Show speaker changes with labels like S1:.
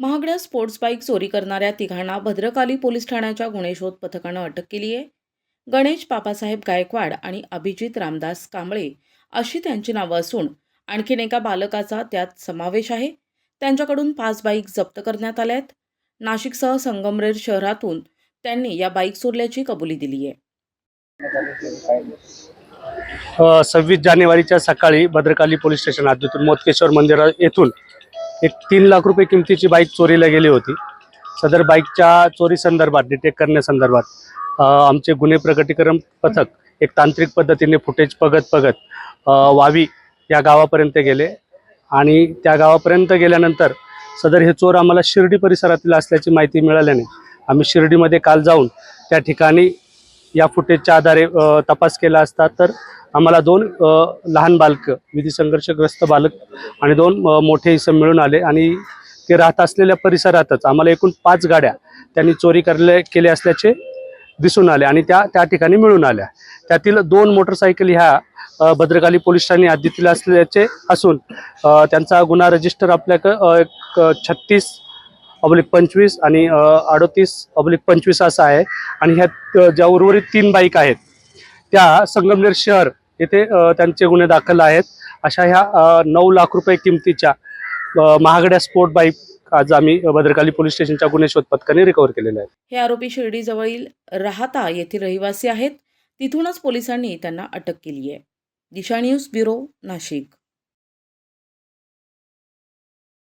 S1: महागड्या sports bike चोरी करणाऱ्या तिघांना भद्रकाली पोलीस ठाण्याच्या गुन्हे शोध पथकानं अटक केली आहे. गणेश पापासाहेब गायकवाड आणि अभिजित रामदास कांबळे अशी त्यांची नावं असून आणखीन एका बालकाचा त्यात समावेश आहे. त्यांच्याकडून पाच बाईक जप्त करण्यात आल्या आहेत. नाशिकसह संगमनेर शहरातून त्यांनी या बाईक चोरल्याची कबुली दिली आहे.
S2: सव्वीस जानेवारीच्या सकाळी भद्रकाली पोलीस स्टेशन हद्दीतून मोतकेश्वर मंदिरा येथून एक तीन लाख रुपये किमतीची बाईक चोरीला गेली होती. सदर बाईकच्या चोरी संदर्भात डिटेक्ट करण्यासंदर्भात आमचे गुन्हे प्रकटीकरण पथक एक तांत्रिक पद्धतीने फुटेज पगत पगत वावी या गावापर्यंत गेले. आणि त्या गावापर्यंत गेल्यानंतर सदर हे चोर आम्हाला शिर्डी परिसरातील असल्याची माहिती मिळाल्याने आम्ही शिर्डीमध्ये काल जाऊन त्या ठिकाणी या फुटेजच्या आधारे तपास केला असता तर आम्हाला दोन लहान बालक विधी संघर्षग्रस्त बालक आणि दोन मोठे इसम मिळून आले आणि ते राहत असलेल्या परिसरातच आम्हाला एकूण पाच गाड्या त्यांनी चोरी करले केले असल्याचे दिसून आले आणि त्या त्या ठिकाणी मिळून आल्या. त्यातील दोन मोटरसायकल ह्या भद्रकाली पोलीस ठाणे हद्दीतील असल्याचे असून त्यांचा गुन्हा रजिस्टर आपल्याकडं एक छत्तीस अब्लिक पंचवीस आणि अडोतीस अब्लिक पंचवीस असा आहे. आणि ह्या ज्या उर्वरित तीन बाईक आहेत त्या संगमनेर शहर येथे त्यांचे गुन्हे दाखल आहेत. अशा ह्या नऊ लाख रुपये किमतीच्या महागड्या स्पोर्ट बाईक आज आम्ही भद्रकाली पोलीस स्टेशनच्या गुन्हे शोध पथकाने रिकव्हर केलेले आहेत.
S1: हे आरोपी शिर्डीजवळील राहता येथील रहिवासी आहेत. तिथूनच पोलिसांनी त्यांना अटक केली आहे दिशा न्यूज ब्युरो नाशिक.